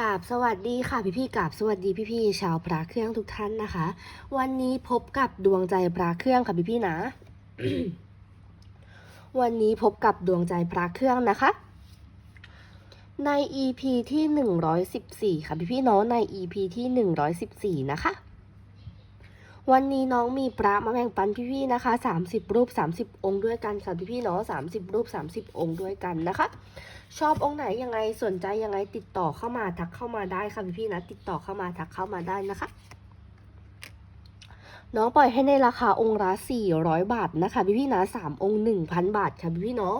กาบสวัสดีค่ะพี่พี่กาบสวัสดีพี่พี่ชาวพระเครื่องทุกท่านนะคะ วันนี้พบกับดวงใจพระเครื่องค่ะพี่พี่นะ วันนี้พบกับดวงใจพระเครื่องนะคะ ใน EP ที่ 114 ค่ะพี่พี่เน้องใน EP ที่ 114 นะคะ วันนี้น้องมีพระมาแบ่งปันพี่ๆนะคะ 30 รูป 30 องค์ด้วยกันค่ะพี่พี่ๆเนาะ30 รูป 30 องค์ด้วยกันนะคะ ชอบองค์ไหนยังไงสนใจยังไงติดต่อเข้ามาทักเข้ามาได้ค่ะพี่พี่ๆนะติดต่อเข้ามาทักเข้ามาได้นะคะ น้องปล่อยให้ในราคาองค์ละ400 บาทนะคะพี่พี่ๆนะ3องค์ 1,000 บาทค่ะพี่พี่ๆเนาะ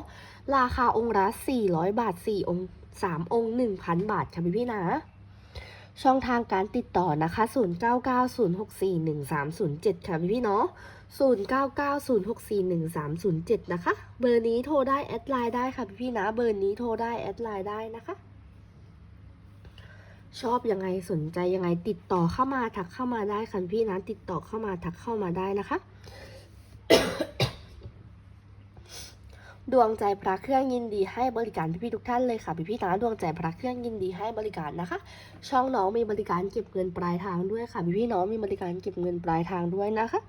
ราคาองค์ละ400 บาท 4 องค์3องค์ 1,000 บาทค่ะพี่พี่ๆนะ ช่องทางการติดต่อนะคะ 0990641307 ค่ะพี่พี่เนาะ0990641307 นะคะ เบอร์นี้โทรได้แอดไลน์ได้ค่ะพี่พี่นะ เบอร์นี้โทรได้แอดไลน์ได้นะคะ ชอบยังไงสนใจยังไงติดต่อเข้ามาทักเข้ามาได้ค่ะพี่นะ ติดต่อเข้ามาทักเข้ามาได้นะคะ ดวงใจพระเครื่องยินดีให้บริการพี่ๆทุกท่านเลยค่ะพี่พี่ๆนะดวงใจพระเครื่องยินดีให้บริการนะคะ ช่องน้องมีบริการเก็บเงินปลายทางด้วยค่ะพี่พี่ๆน้องมีบริการเก็บเงินปลายทางด้วยนะคะ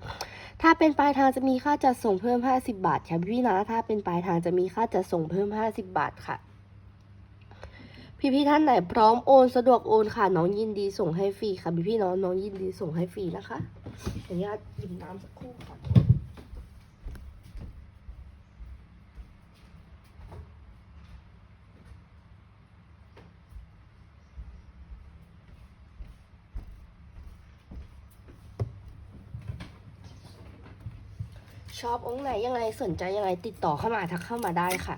ถ้าเป็นปลายทางจะมีค่าจัดส่งเพิ่ม 50 บาทค่ะพี่พี่ๆนะถ้าเป็นปลายทางจะมีค่าจัดส่งเพิ่ม 50 บาทค่ะพี่พี่ๆท่านไหนพร้อมโอนสะดวกโอนค่ะน้องยินดีส่งให้ฟรีค่ะพี่พี่ๆน้องน้องยินดีส่งให้ฟรีนะคะขออนุญาตหยิบน้ำสักครู่ค่ะ ชอบองค์ไหนยังไงสนใจยังไงติดต่อเข้ามาทักเข้ามาได้ค่ะ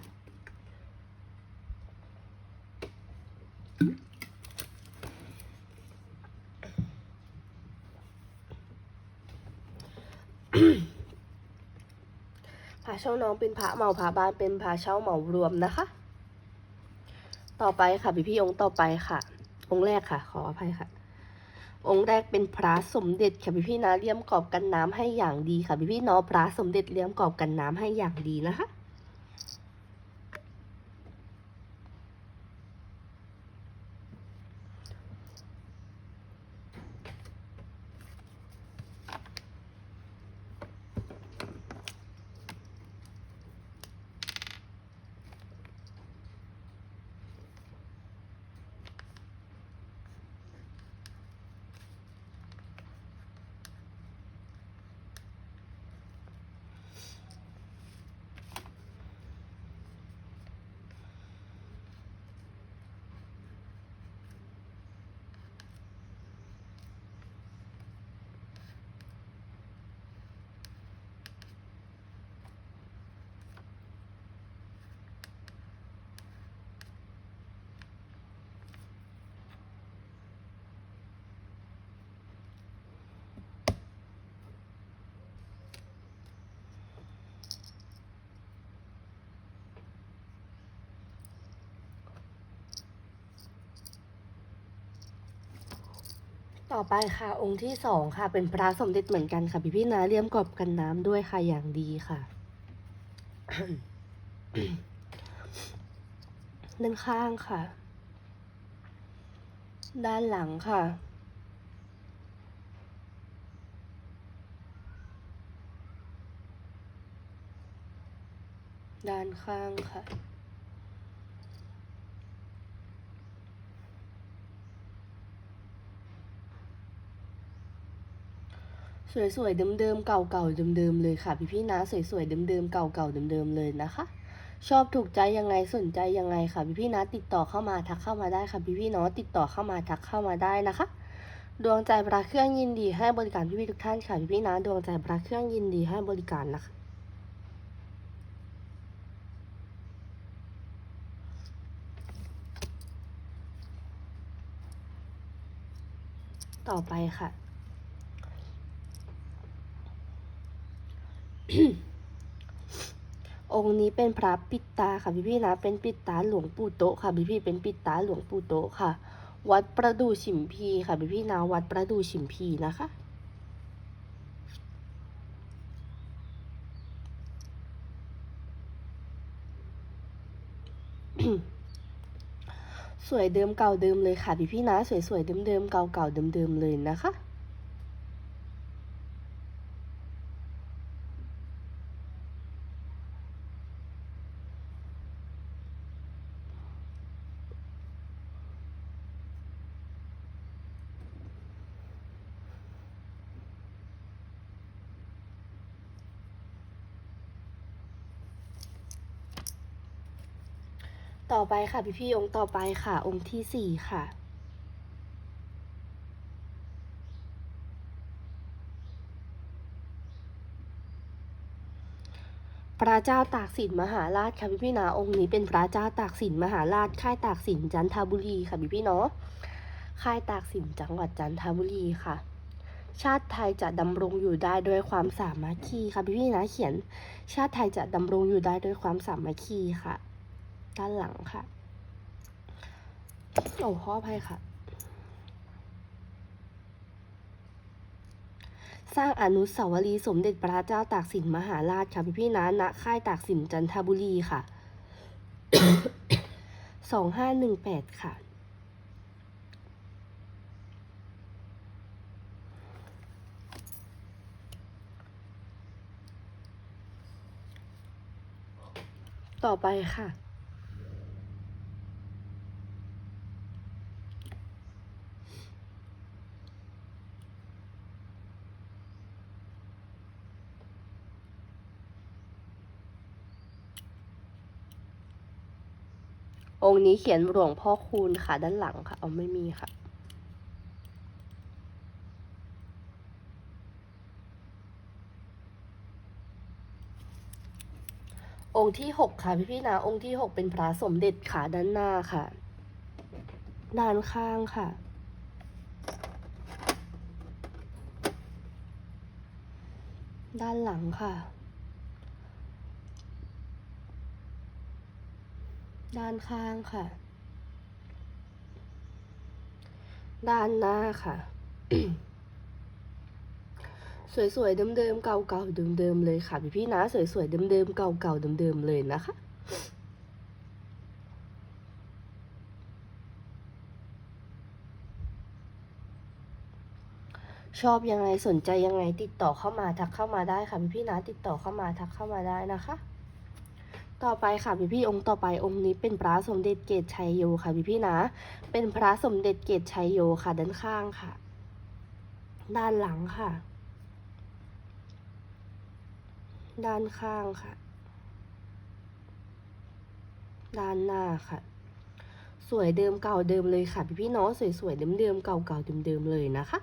พาเช่าน้องเป็นพระเหมาพาบ้านเป็นพาเช่าเหมารวมนะคะ ต่อไปค่ะพี่พี่องค์ต่อไปค่ะ องค์แรกค่ะ ขออภัยค่ะ องค์แรกเป็นพระสมเด็จค่ะพี่พี่นะเลี่ยมกรอบกันน้ำให้อย่างดีค่ะพี่พี่เนาะพระสมเด็จเลี่ยมกรอบกันน้ำให้อย่างดีนะคะ ต่อไปค่ะองค์ที่สองค่ะ เป็นพระสมเด็จเหมือนกันค่ะพี่พี่นะเลี่ยมกรอบกันน้ำด้วยค่ะอย่างดีค่ะด้านข้างค่ะ ด้านหลังค่ะ ด้านข้างค่ะ สวยๆเดิมๆเก่าๆเดิมๆเลยค่ะ พี่ๆนะสวยๆเดิมๆเก่าๆเดิมๆเลยนะคะ ชอบถูกใจยังไงสนใจยังไงค่ะ พี่ๆนะติดต่อเข้ามาทักเข้ามาได้ค่ะพี่ๆเนาะติดต่อเข้ามาทักเข้ามาได้นะคะ ดวงใจพระเครื่องยินดีให้บริการพี่ๆทุกท่านค่ะพี่ๆนะดวงใจพระเครื่องยินดีให้บริการนะคะต่อไปค่ะ องค์นี้เป็นพระปิตาค่ะพี่พี่นะ เป็นปิตาหลวงปู่โตค่ะพี่พี่เป็นปิตาหลวงปู่โตค่ะ วัดประดู่ฉิมพีค่ะพี่พี่นะวัดประดู่ฉิมพีนะคะสวยเดิมเก่าเดิมเลยค่ะพี่พี่นะ สวยๆเดิมๆเก่าๆเดิมๆเลยนะคะ ต่อไปค่ะพี่พี่องค์ต่อไปค่ะ องค์ที่สี่ค่ะ พระเจ้าตากสินมหาราชค่ะพี่พี่นะองค์นี้เป็นพระเจ้าตากสินมหาราชค่ายตากสินจันทบุรีค่ะพี่พี่เนาะค่ายตากสินจังหวัดจันทบุรีค่ะ ชาติไทยจะดำรงอยู่ได้ด้วยความสามัคคีค่ะพี่พี่นะเขียน ชาติไทยจะดำรงอยู่ได้ด้วยความสามัคคีค่ะ ด้านหลังค่ะโอ้ขออภัยค่ะ สร้างอนุสาวรีย์สมเด็จพระเจ้าตากสินมหาราชค่ะพี่พี่นะณค่ายตากสินจันทบุรีค่ะสองห้าหนึ่งแปดค่ะต่อไปค่ะ นี้เขียนหลวงพ่อคูณค่ะ ด้านหลังค่ะ เอาไม่มีค่ะ องค์ที่หกค่ะพี่พี่ๆนะ องค์ที่หกเป็นพระสมเด็จค่ะด้านหน้าค่ะ ด้านข้างค่ะด้านหลังค่ะ ด้านข้างค่ะ ด้านหน้าค่ะ สวยๆเดิมๆเก่าๆเดิมๆเลยค่ะพี่พี่ๆนะ สวยๆเดิมๆเก่าๆเดิมๆเลยนะคะชอบยังไงสนใจยังไงติดต่อเข้ามาทักเข้ามาได้ค่ะพี่พี่นะติดต่อเข้ามาทักเข้ามาได้นะคะ ต่อไปค่ะพี่พี่องค์ต่อไปองค์นี้เป็นพระสมเด็จเกตชัยโยค่ะพี่พี่นะ เป็นพระสมเด็จเกตชัยโยค่ะด้านข้างค่ะ ด้านหลังค่ะ ด้านข้างค่ะ ด้านหน้าค่ะ สวยเดิมเก่าเดิมเลยค่ะพี่พี่ๆน้องสวยๆเดิมเดิมๆเก่าเก่าเดิมเดิมๆเลยนะคะ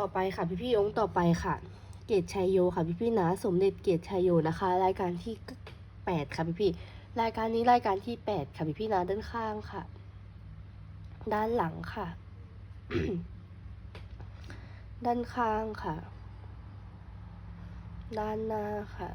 ต่อไปค่ะพี่พี่องค์ต่อไปค่ะ เกตชัยโยค่ะพี่พี่นะ สมเด็จเกตชัยโยนะคะ รายการที่แปดค่ะพี่พี่รายการนี้รายการที่แปดค่ะพี่พี่นะด้านข้างค่ะ ด้านหลังค่ะ ด้านข้างค่ะ ด้านหน้าค่ะ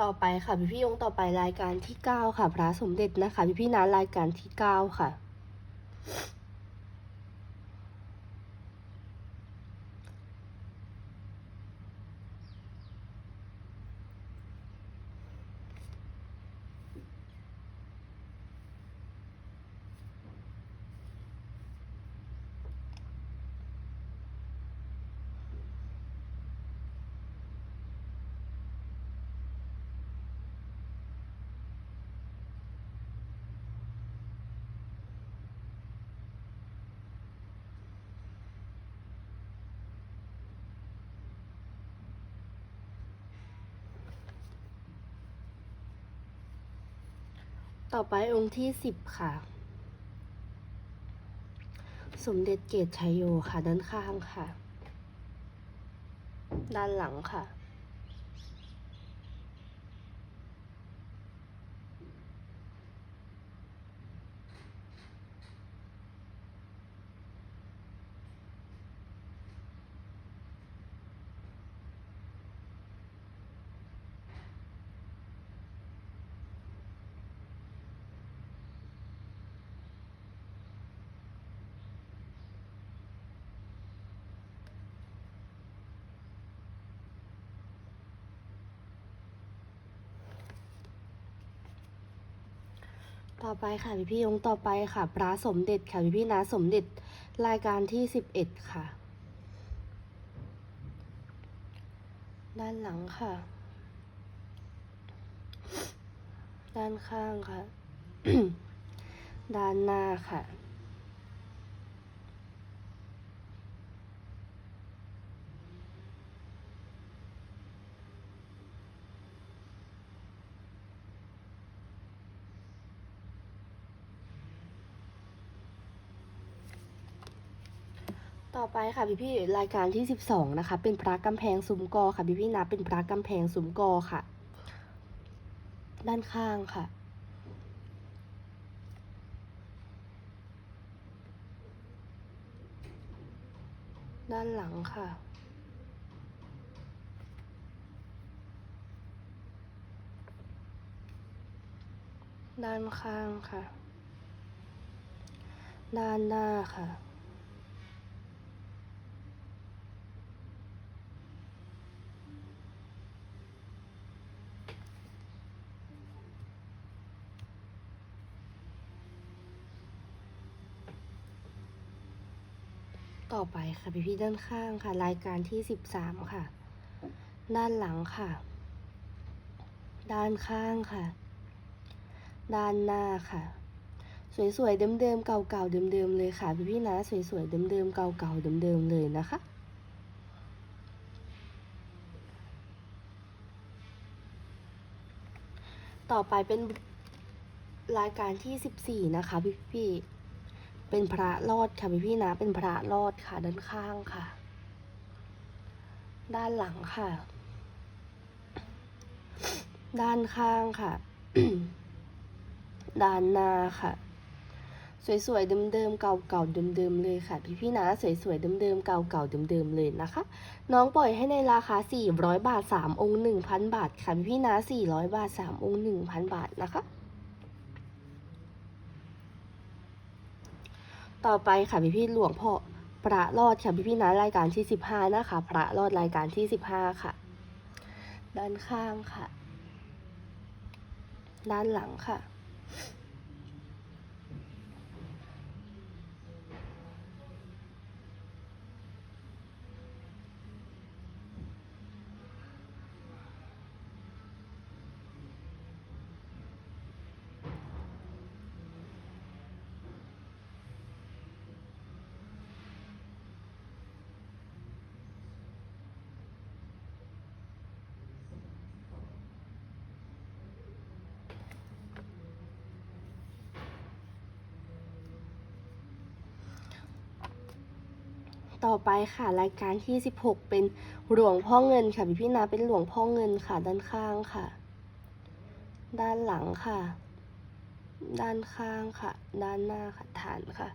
ต่อไปค่ะพี่พี่ๆองค์ต่อไปรายการที่เก้าค่ะ พระสมเด็จนะคะ พี่พี่นะรายการที่เก้าค่ะ ต่อไปองค์ที่สิบค่ะ สมเด็จเกตชัยโยค่ะด้านข้างค่ะ ด้านหลังค่ะ ต่อไปค่ะพี่พี่องค์ต่อไปค่ะพระสมเด็จค่ะพี่พี่นะสมเด็จรายการที่สิบเอ็ดค่ะ ด้านหลังค่ะ ด้านข้างค่ะ ด้านหน้าค่ะ ต่อไปค่ะพี่พี่รายการที่สิบสองนะคะ เป็นพระกำแพงซุ้มกอค่ะพี่พี่นะเป็นพระกำแพงซุ้มกอค่ะ ด้านข้างค่ะด้านหลังค่ะ ด้านข้างค่ะ ด้านหน้าค่ะ ต่อไปค่ะพี่พี่ด้านข้างค่ะ รายการที่สิบสามค่ะ ด้านหลังค่ะ ด้านข้างค่ะ ด้านหน้าค่ะ สวยๆเดิมๆเก่าๆเดิมๆเลยค่ะพี่พี่นะสวยๆเดิมๆเก่าๆเดิมๆเลยนะคะต่อไปเป็นรายการที่สิบสี่นะคะพี่พี่ เป็นพระรอดค่ะพี่พี่นะ เป็นพระรอดค่ะ ด้านข้างค่ะ ด้านหลังค่ะ ด้านข้างค่ะ ด้านหน้าค่ะ สวยๆเดิมๆเก่าๆเดิมๆเลยค่ะ พี่พี่นะ สวยๆเดิมๆเก่าๆเดิมๆเลยนะคะ น้องปล่อยให้ในราคา 400 บาท 3 องค์ 1,000 บาทค่ะพี่พี่นะ400 บาท 3 องค์ 1,000 บาทนะคะ ต่อไปค่ะพี่พี่หลวงพ่อพระรอดค่ะพี่พี่นะรายการที่สิบห้านะคะ พระรอดรายการที่สิบห้าค่ะ ด้านข้างค่ะ ด้านหลังค่ะ ต่อไปค่ะรายการที่ 16 เป็นหลวงพ่อเงินค่ะพี่พี่นาเป็นหลวงพ่อเงินค่ะด้านข้างค่ะ ด้านหลังค่ะ ด้านข้างค่ะ ด้านหน้าค่ะฐานค่ะ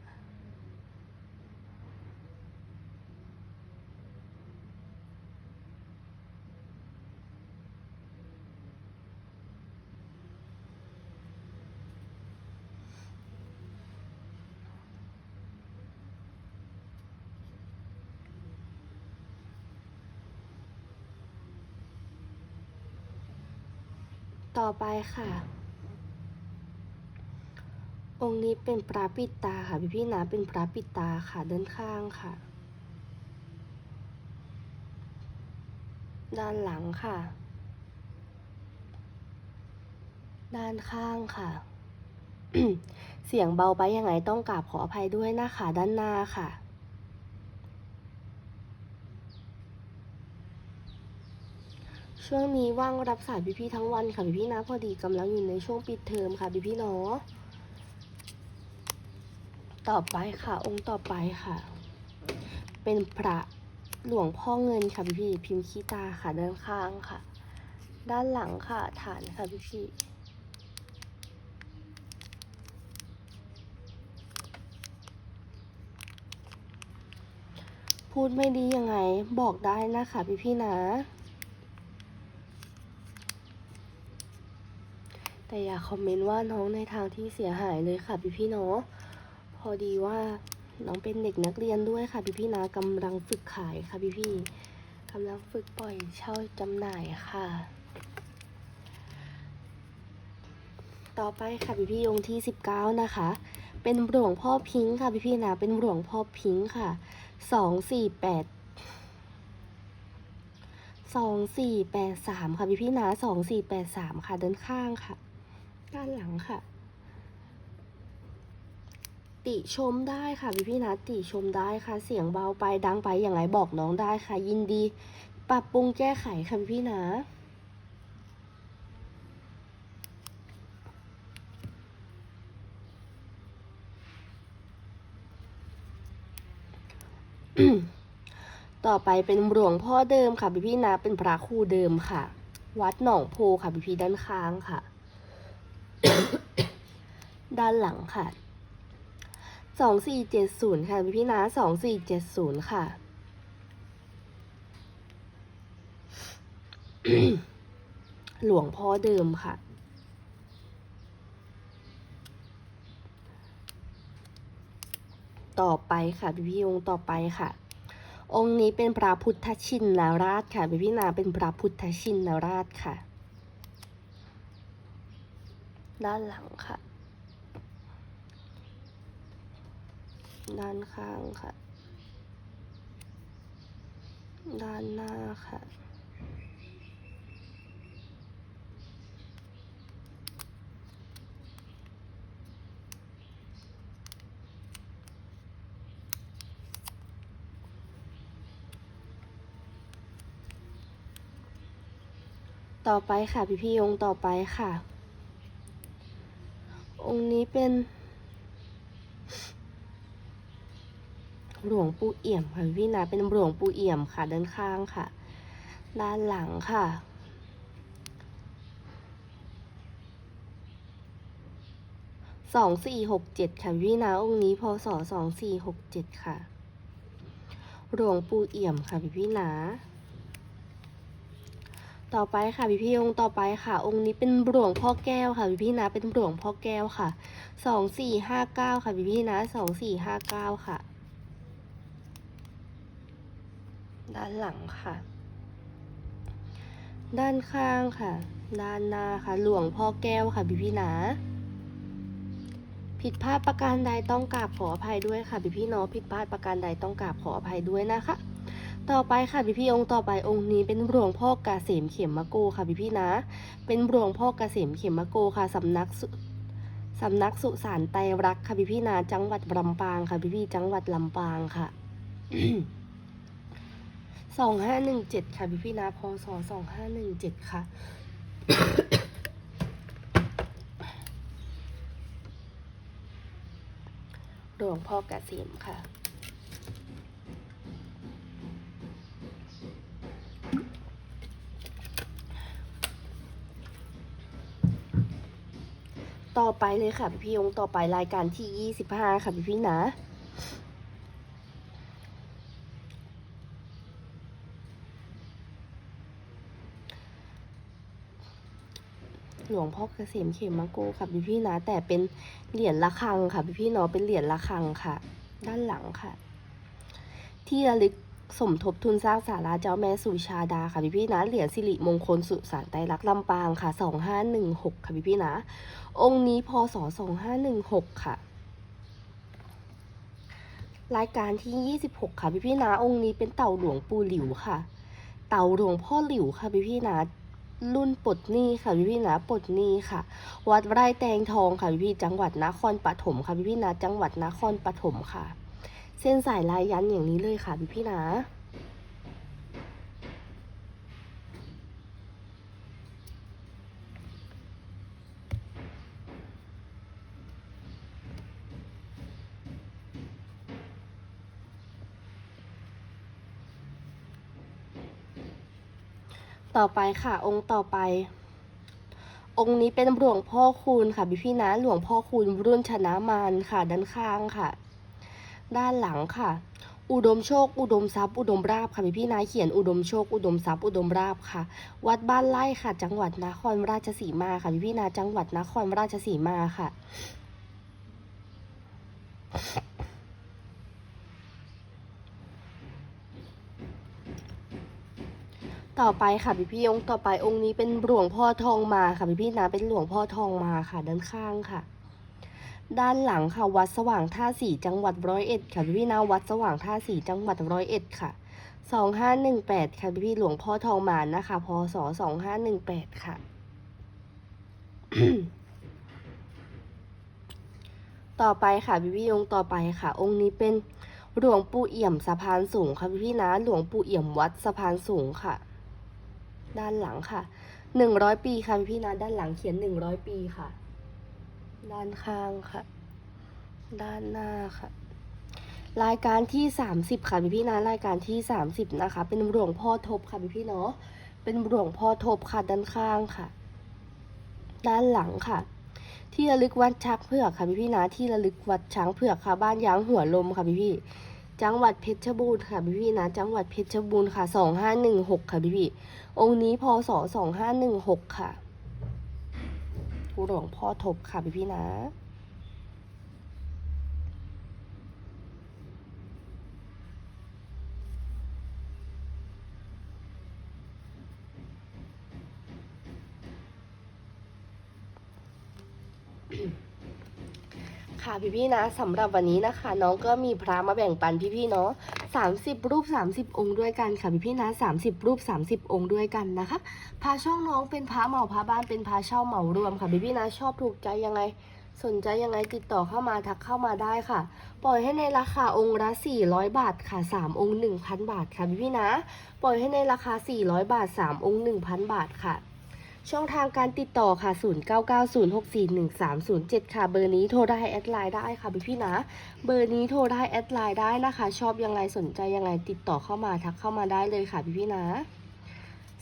ต่อไปค่ะ องค์นี้เป็นปลาปิดตาค่ะพี่พี่นะเป็นปลาปิดตาค่ะด้านข้างค่ะ ด้านหลังค่ะ ด้านข้างค่ะ เสียงเบาไปยังไงต้องกราบขออภัยด้วยนะคะ ด้านหน้าค่ะ ช่วงนี้ว่างรับสายพี่ๆทั้งวันค่ะพี่ๆนะพอดีกำลังอยู่ในช่วงปิดเทอมค่ะพี่ๆเนาะต่อไปค่ะ องค์ต่อไปค่ะ เป็นพระหลวงพ่อเงินค่ะพี่ๆพิมพ์ขี้ตาค่ะด้านข้างค่ะ ด้านหลังค่ะฐานค่ะพี่ๆพูดไม่ดียังไงบอกได้นะคะพี่ๆนะ แต่อย่าคอมเมนต์ว่าน้องในทางที่เสียหายเลยค่ะพี่พี่เนาะพอดีว่าน้องเป็นเด็กนักเรียนด้วยค่ะพี่พี่นะกำลังฝึกขายค่ะพี่พี่กำลังฝึกปล่อยเช่าจำหน่ายค่ะ ต่อไปค่ะพี่พี่องค์ที่สิบเก้านะคะ เป็นหลวงพ่อพิงค์ค่ะพี่พี่นะเป็นหลวงพ่อพิงค์ค่ะสองสี่แปดสองสี่แปดสามค่ะพี่พี่นะสองสี่แปดสามค่ะด้านข้างค่ะ ด้านหลังค่ะ ติชมได้ค่ะพี่พี่นะติชมได้ค่ะ เสียงเบาไปดังไปอย่างไรบอกน้องได้ค่ะ ยินดี ปรับปรุงแก้ไขค่ะพี่พี่นะต่อไปเป็นหลวงพ่อเดิมค่ะพี่พี่นะเป็นพระครูเดิมค่ะ วัดหนองโพค่ะพี่พี่ด้านข้างค่ะ ด้านหลังค่ะ สองสี่เจ็ดศูนย์ค่ะพี่พี่นะสองสี่เจ็ดศูนย์ค่ะ หลวงพ่อเดิมค่ะต่อไปค่ะพี่พี่องค์ต่อไปค่ะ องค์นี้เป็นพระพุทธชินราชค่ะพี่พี่นาเป็นพระพุทธชินราชค่ะ ด้านหลังค่ะ ด้านข้างค่ะ ด้านหน้าค่ะ ต่อไปค่ะ พี่พี่ๆองต่อไปค่ะ องค์นี้เป็น หลวงปู่เอี่ยมค่ะพี่นะเป็นหลวงปู่เอี่ยมค่ะด้านข้างค่ะ ด้านหลังค่ะสองสี่หกเจ็ดค่ะพี่นะองค์นี้พศสองสี่หกเจ็ดค่ะ หลวงปู่เอี่ยมค่ะพี่พี่นะ ต่อไปค่ะพี่พี่องค์ต่อไปค่ะ องค์นี้เป็นหลวงพ่อแก้วค่ะพี่พี่นะเป็นหลวงพ่อแก้วค่ะสองสี่ห้าเก้าค่ะพี่พี่นะสองสี่ห้าเก้าค่ะ ด้านหลังค่ะ ด้านข้างค่ะ ด้านหน้าค่ะหลวงพ่อแก้วค่ะพี่พี่นะผิดพลาดประการใดต้องกราบขออภัยด้วยค่ะพี่พี่เนาะผิดพลาดประการใดต้องกราบขออภัยด้วยนะคะ ต่อไปค่ะพี่พี่องค์ต่อไปองค์นี้เป็นหลวงพ่อกเกษมเข็มมะโกค่ะพี่พี่นะ เป็นหลวงพ่อกเกษมเข็มมะโกค่ะสำนักสุสำนักสุสานไตรรักค่ะพี่พี่นะจังหวัดลำปางค่ะพี่พี่จังหวัดลำปางค่ะสองห้าหนึ่งเจ็ดค่ะพี่พี่นะพศสองห้าหนึ่งเจ็ดค่ะหลวงพ่อกเกษมค่ะ ต่อไปเลยค่ะพี่พี่ๆองค์ต่อไปรายการที่ยี่สิบห้าค่ะพี่พี่นะหลวงพ่อเกษมเขมมะโกค่ะพี่พี่นะแต่เป็นเหรียญละฆังค่ะพี่พี่เนาะเป็นเหรียญละฆังค่ะ ด้านหลังค่ะ ที่ระลึก สมทบทุนสร้างศาลาเจ้าแม่สุชาดาค่ะพี่พี่นะ เหรียญสิริมงคลสุสานไตรลักษณ์ลำปางค่ะสองห้าหนึ่งหกค่ะพี่พี่นะ องค์นี้พศสองห้าหนึ่งหกค่ะ รายการที่ยี่สิบหกค่ะพี่พี่นะ องค์นี้เป็นเต่าหลวงปู่หลิวค่ะ เต่าหลวงพ่อหลิวค่ะพี่พี่นะรุ่นปลดหนี้ค่ะพี่พี่นะปลดหนี้ค่ะ วัดไร่แตงทองค่ะพี่พี่จังหวัดนครปฐมค่ะพี่พี่นะจังหวัดนครปฐมค่ะ เส้นสายลายยันอย่างนี้เลยค่ะพี่พี่นะ ต่อไปค่ะองค์ต่อไปองค์นี้เป็นหลวงพ่อคูณค่ะพี่พี่นะ หลวงพ่อคูณรุ่นชนะมารค่ะด้านข้างค่ะ ด้านหลังค่ะ อุดมโชค อุดมทรัพย์ อุดมราบค่ะพี่พี่ๆนะเขียนอุดมโชค อุดมทรัพย์ อุดมราบค่ะ วัดบ้านไร่ค่ะ จังหวัดนครราชสีมาค่ะพี่พี่นะจังหวัดนครราชสีมาค่ะต่อไปค่ะพี่พี่องค์ต่อไปองค์นี้เป็นหลวงพ่อทองมาค่ะพี่พี่นะเป็นหลวงพ่อทองมาค่ะด้านข้างค่ะ ด้านหลังค่ะวัดสว่างท่าสีจังหวัดร้อยเอ็ดค่ะพี่พี่นะวัดสว่างท่าสีจังหวัดร้อยเอ็ดค่ะสองห้าหนึ่งแปดค่ะพี่พี่หลวงพ่อทองมานะคะพศสองห้าหนึ่งแปดค่ะ ต่อไปค่ะพี่พี่องค์ต่อไปค่ะ องค์นี้เป็นหลวงปู่เอี่ยมสะพานสูงค่ะพี่พี่นะหลวงปู่เอี่ยมวัดสะพานสูงค่ะ ด้านหลังค่ะหนึ่งร้อยปีค่ะพี่พี่นะด้านหลังเขียนหนึ่งร้อยปีค่ะ ด้านข้างค่ะ ด้านหน้าค่ะ รายการที่สามสิบค่ะพี่พี่นะรายการที่สามสิบนะคะ เป็นหลวงพ่อทบค่ะพี่พี่เนาะเป็นหลวงพ่อทบค่ะด้านข้างค่ะ ด้านหลังค่ะ ที่ระลึกวัดช้างเผือกค่ะพี่พี่นะที่ระลึกวัดช้างเผือกค่ะบ้านยางหัวลมค่ะพี่พี่จังหวัดเพชรบูรณ์ค่ะพี่พี่นะ จังหวัดเพชรบูรณ์ค่ะสองห้าหนึ่งหกค่ะพี่พี่องค์นี้พศสองห้าหนึ่งหกค่ะ หลวงพ่อทบค่ะพี่พี่นะค่ะพี่ๆนะสำหรับวันนี้นะคะ น้องก็มีพระมาแบ่งปันพี่ๆเนาะ สามสิบรูปสามสิบองค์ด้วยกันค่ะพี่ๆนะสามสิบรูปสามสิบองค์ด้วยกันนะคะพาช่องน้องเป็นพระเหมาพระบ้านเป็นพระเช่าเหมารวมค่ะพี่ๆนะชอบถูกใจยังไง สนใจยังไงติดต่อเข้ามาทักเข้ามาได้ค่ะ ปล่อยให้ในราคาองค์ละ 400 บาทค่ะ 3 องค์ 1,000 บาทค่ะพี่ๆนะ ปล่อยให้ในราคา 400 บาท 3 องค์ 1,000 บาทค่ะ ช่องทางการติดต่อค่ะ 0990641307 ค่ะ เบอร์นี้โทรได้แอดไลน์ได้ค่ะพี่พี่นะ เบอร์นี้โทรได้แอดไลน์ได้นะคะ ชอบยังไงสนใจยังไงติดต่อเข้ามาทักเข้ามาได้เลยค่ะพี่พี่นะ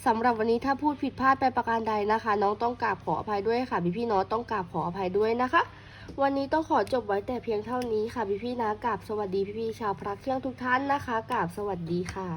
สำหรับวันนี้ถ้าพูดผิดพลาดไปประการใดนะคะ น้องต้องกราบขออภัยด้วยค่ะพี่พี่น้องต้องกราบขออภัยด้วยนะคะ วันนี้ต้องขอจบไว้แต่เพียงเท่านี้ค่ะพี่พี่นะกราบสวัสดีพี่พี่ชาวพระเครื่องทุกท่านนะคะกราบสวัสดีค่ะ